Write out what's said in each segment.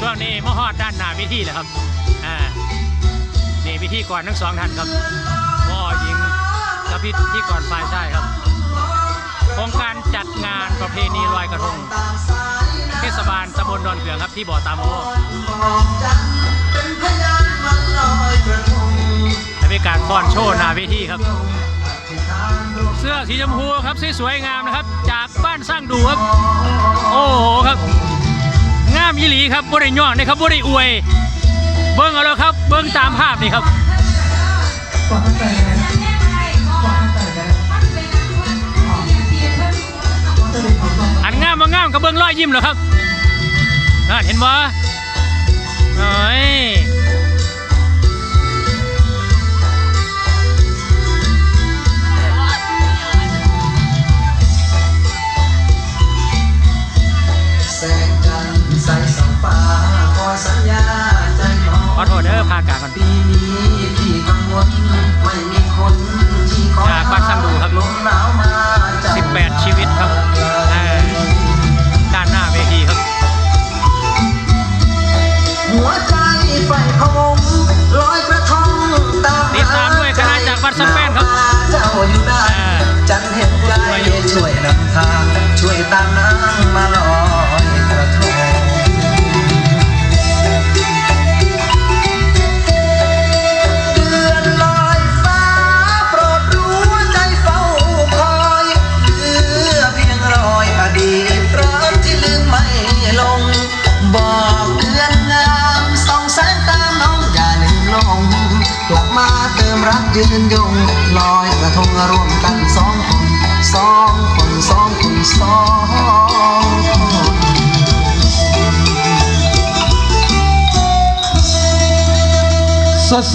ช่วงนี้มาฮอดด้านหน้าวิธีแล้วครับ อ่า นี่พิธีก่อนทั้งสองท่านครับพ่อหญิงและพิธีก่อนฝ่ายชายครับ โครงการจัดงานประเพณีลอยกระทง เทศบาลตำบลดอนเขืองครับที่บ่อตามโอและมีการฟ้อนโชว์หน้าเวทีครับ เสื้อสีชมพูครับสวยๆงามนะครับ จากบ้านสร้างดูครับ โอ้โหครับ หลีครับบริย่องนะครับบริอวย เบิ้งเอาแล้วครับ เบิ้งตามภาพนี่ครับก่อนตั้งแต่ก่อนตั้งแต่จะเป็นของเราอันงามมางามกับเบิ้งรอยยิ้มเหรอครับน่าเห็นบ่เอ้ยากางก่อนปีนี้ที่กังวล รักยืนยงลอยกระทงร่วมกันสองคนสองคนสองคนสองคน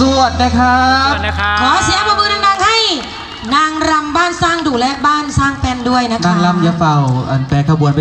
สวดๆนะครับขอบคุณนะครับขอเสียงปรบมือดังๆให้ นางรำบ้านสร้างดูและบ้านสร้างแปนด้วยนะคะนางลำอยาเฝ้าอันแปรขบวนไป